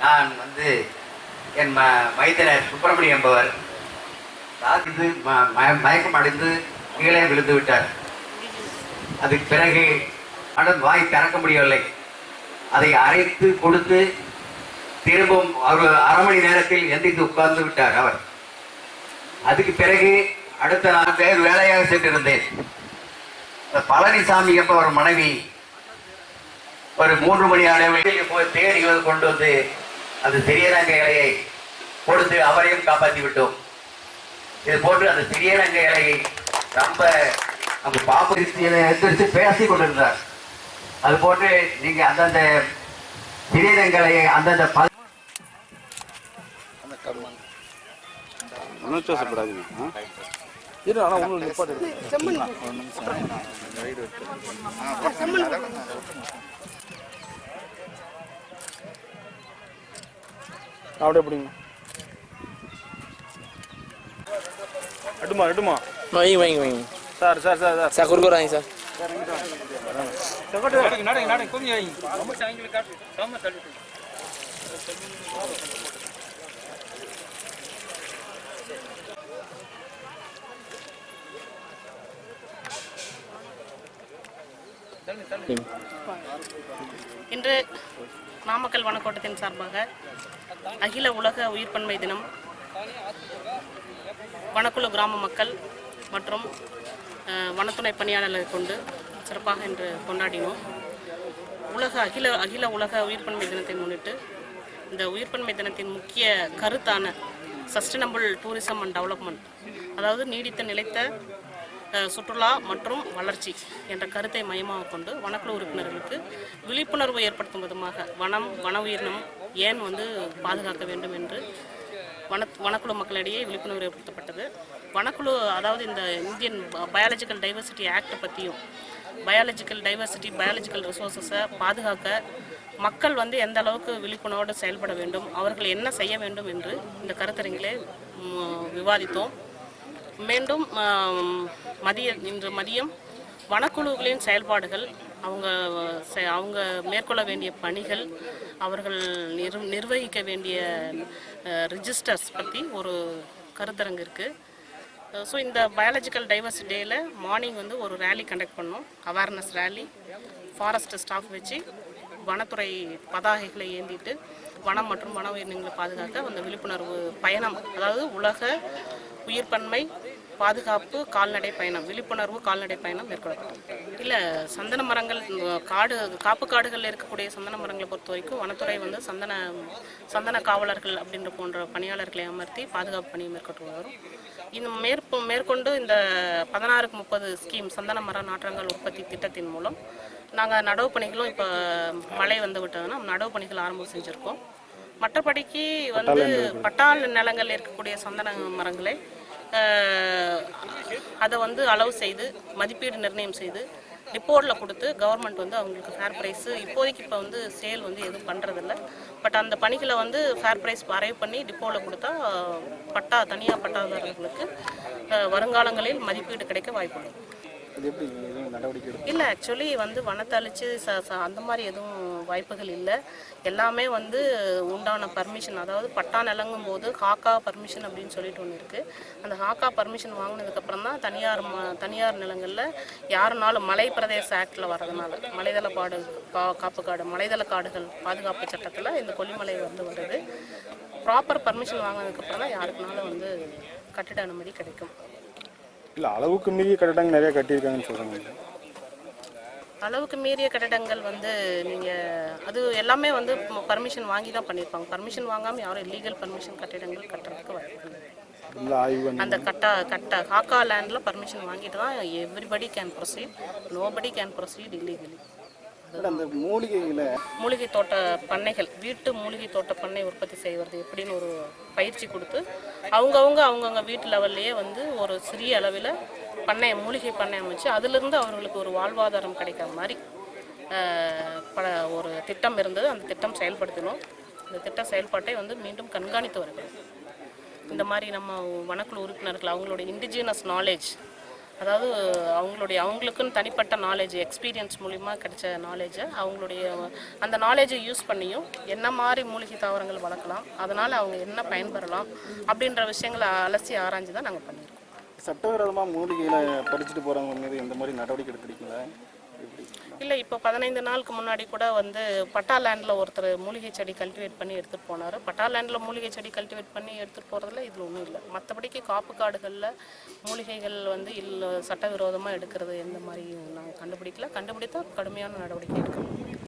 நான் வந்து என் ம மைத்தனர் சுப்பிரமணியம் என்பவர். ராசித்து ம- மயக்கம் அடைந்து கீழே விழுந்து விட்டார். அதுக்கு பிறகு அடன் வாய் திறக்க முடியவில்லை. அதை அரைத்து கொடுத்து திரும்பவும் ஒரு அரை மணி நேரத்தில் எந்திரித்து உட்கார்ந்து விட்டார் அவர். அதுக்கு பிறகு அடுத்த நான் பேர் வேலையாக சென்றிருந்தேன். பழனிசாமி பழனிசாமி என்பவர் மனைவி ஒரு மூன்று மணி அளவில் போய் தேடி கொண்டு வந்து அந்த சிறியரங்க இலையை கொடுத்து அவரையும் காப்பாற்றி விட்டோம் இது போன்று அந்த சிறியரங்க இலையை ரொம்ப நம்ம பாம்பு எந்திரித்து பேசி கொண்டிருந்தார். அது போன்று நீங்க அந்தந்த சிறியரங்களை அந்தந்த இரு ஆனால் ஒன்றும் நிப்பாட்டு. அப்படியே பிடிங்க அடுமா அடுமா வைங்க வைங்க வைங்க sir sir sir sir sir குறுக்க வராங்க சார் இன்று நாமக்கல் வனக்கோட்டத்தின் சார்பாக அகில உலக உயிர்ப்பன்மை தினம் வனக்குழு கிராம மக்கள் மற்றும் வனத்துணை பணியாளர்களை கொண்டு சிறப்பாக இன்று கொண்டாடினோம். உலக அகில அகில உலக உயிர்ப்பன்மை தினத்தை முன்னிட்டு இந்த உயிர்ப்பன்மை தினத்தின் முக்கிய கருத்தான சஸ்டைனபிள் டூரிசம் அண்ட் டெவலப்மெண்ட் அதாவது நீடித்த நிலைத்த சுற்றுலா மற்றும் வளர்ச்சி என்ற கருத்தை மையமாக கொண்டு வனக்குழு உறுப்பினர்களுக்கு விழிப்புணர்வு ஏற்படுத்தும் விதமாக வனம் வன உயிரினம் ஏன் வந்து பாதுகாக்க வேண்டும் என்று வன வனக்குழு மக்களிடையே விழிப்புணர்வு ஏற்படுத்தப்பட்டது. வனக்குழு அதாவது இந்த இந்தியன் பயாலஜிக்கல் டைவர்சிட்டி ஆக்டை பற்றியும் பயாலஜிக்கல் டைவர்சிட்டி பயாலஜிக்கல் ரிசோர்ஸஸை பாதுகாக்க மக்கள் வந்து எந்த அளவுக்கு விழிப்புணர்வோடு செயல்பட வேண்டும் அவர்கள் என்ன செய்ய வேண்டும் என்று இந்த கருத்தரங்கிலே விவாதித்தோம். மீண்டும் மதிய இன்று மதியம் வனக்குழுக்களின் செயல்பாடுகள் அவங்க செ- அவங்க மேற்கொள்ள வேண்டிய பணிகள் அவர்கள் நிர் நிர்வகிக்க வேண்டிய ரிஜிஸ்டர்ஸ் பற்றி ஒரு கருத்தரங்கு இருக்குது ஸோ இந்த பயாலஜிக்கல் டைவர்சிட்டி டேயில் மார்னிங் வந்து ஒரு ரேலி கண்டக்ட் பண்ணோம். அவேர்னஸ் ரேலி ஃபாரஸ்ட் ஸ்டாஃப் வச்சு வனத்துறை பதாகைகளை ஏந்திட்டு வனம் மற்றும் வன உயிரினங்களை பாதுகாக்க அந்த விழிப்புணர்வு பயணம் அதாவது உலக உயிர்ப்பன்மை பாதுகாப்பு கால்நடை பயணம் விழிப்புணர்வு கால்நடை பயணம் மேற்கொள்ளப்பட்டது. இல்லை சந்தன மரங்கள் காடு காப்பு காடுகளில் இருக்கக்கூடிய சந்தன மரங்களை பொறுத்த வரைக்கும் வனத்துறை வந்து சந்தன சந்தன காவலர்கள் அப்படின்ற போன்ற பணியாளர்களை அமர்த்தி பாதுகாப்பு பணியை மேற்கொண்டு வரும். இந்த மேற்ப மேற்கொண்டு இந்த பதினாறுக்கு முப்பது ஸ்கீம் சந்தன மர நாற்றங்கள் உற்பத்தி திட்டத்தின் மூலம் நாங்கள் நடவு பணிகளும் இப்போ மழை வந்து விட்டதுன்னா நடவு பணிகள் ஆரம்பம் செஞ்சுருக்கோம். மற்றபடிக்கு வந்து பட்டாள் நிலங்கள். இருக்கக்கூடிய சந்தன மரங்களை அதை வந்து அளவு செய்து மதிப்பீடு நிர்ணயம் செய்து ரிப்போர்ட்டில் கொடுத்து கவர்மெண்ட் வந்து அவங்களுக்கு ஃபேர் ப்ரைஸு இப்போதைக்கு இப்போ வந்து சேல் வந்து எதுவும் பண்ணுறதில்ல பட் அந்த பணிகளை வந்து ஃபேர் ப்ரைஸ் அரைவ் பண்ணி டிப்போவில் கொடுத்தா பட்டா தனியாக பட்டாதாரர்களுக்கு வருங்காலங்களில் மதிப்பீடு கிடைக்க வாய்ப்புள்ளது இல்லை ஆக்சுவலி வந்து வனத்தை ச ச- அந்த மாதிரி எதுவும் வாய்ப்புகள் இல்லை. எல்லாமே வந்து உண்டான பர்மிஷன் அதாவது பட்டா நிலங்கும் போது ஹாக்கா பர்மிஷன் அப்படின்னு சொல்லிட்டு ஒன்று இருக்குது அந்த ஹாக்கா பர்மிஷன் வாங்கினதுக்கப்புறம் தான் தனியார் ம தனியார் நிலங்களில் யாருனாலும் மலை பிரதேச ஆக்டில் வர்றதுனால மலைதள பாடு கா காப்பு காடு மலைதள காடுகள் பாதுகாப்பு சட்டத்தில் இந்த கொல்லிமலை வந்து வருது. ப்ராப்பர் பர்மிஷன் வாங்கினதுக்கப்புறம் தான் யாருக்குனாலும் வந்து கட்டிட அனுமதி கிடைக்கும். இல்லை அளவுக்கு மீறிய கட்டடங்கள் நிறைய கட்டியிருக்காங்கன்னு சொல்கிறாங்க அளவுக்கு மீறிய கட்டடங்கள் வந்து நீங்கள் அது எல்லாமே வந்து பர்மிஷன் வாங்கி தான் பண்ணியிருப்பாங்க. பர்மிஷன் வாங்காமல் யாரும் இல்லீகல் பர்மிஷன் கட்டிடங்கள் கட்டுறதுக்கு வாய்ப்பு அந்த கட்டா கட்ட ஹாக்கா லேண்டில் பர்மிஷன் வாங்கிட்டு தான் everybody can proceed nobody can proceed illegally அந்த மூலிகைகளை மூலிகை தோட்ட பண்ணைகள் வீட்டு மூலிகை தோட்ட பண்ணை உற்பத்தி செய்வது எப்படின்னு ஒரு பயிற்சி கொடுத்து அவங்கவுங்க அவங்கவுங்க வீட்டு லெவல்லையே வந்து ஒரு சிறிய அளவில் பண்ணை மூலிகை பண்ணை அமைச்சு அதிலிருந்து அவர்களுக்கு ஒரு வாழ்வாதாரம் கிடைக்கிற மாதிரி பல ஒரு திட்டம் இருந்தது. அந்த திட்டம் செயல்படுத்தணும் இந்த திட்ட செயல்பாட்டை வந்து மீண்டும் கண்காணித்து வருகிறோம். இந்த மாதிரி நம்ம வனக்குழு உறுப்பினர்கள் அவங்களோட இண்டிஜினஸ் நாலேஜ் அதாவது அவங்களுடைய அவங்களுக்குன்னு தனிப்பட்ட நாலேஜ் எக்ஸ்பீரியன்ஸ் மூலிமா கிடைச்ச நாலேஜை அவங்களுடைய அந்த நாலேஜை யூஸ் பண்ணியும் என்ன மாதிரி மூலிகை தாவரங்கள் வளர்க்கலாம் அதனால் அவங்க என்ன பயன்பெறலாம் அப்படின்ற விஷயங்களை அலசி ஆராய்ஞ்சு தான் நாங்கள் பண்ணியிருக்கோம். சட்டவிரோதமாக மூலிகையில் பறிச்சுட்டு போகிறவங்க மீது இந்த மாதிரி நடவடிக்கை எடுக்கிறீங்களா இல்லை இப்போ பதினைந்து நாளுக்கு முன்னாடி கூட வந்து பட்டா லேண்டில் ஒருத்தர் மூலிகை செடி கல்டிவேட் பண்ணி எடுத்துகிட்டு போனார். பட்டா லேண்டில் மூலிகை செடி கல்டிவேட் பண்ணி எடுத்துகிட்டு போகிறதுல இதில் ஒன்றும் இல்லை. மற்றபடிக்கு காப்பு காடுகளில் மூலிகைகள் வந்து இல்லை சட்டவிரோதமாக எடுக்கிறது எந்த மாதிரி நாங்கள் கண்டுபிடிக்கல. கண்டுபிடித்தா கடுமையான நடவடிக்கை எடுக்கணும்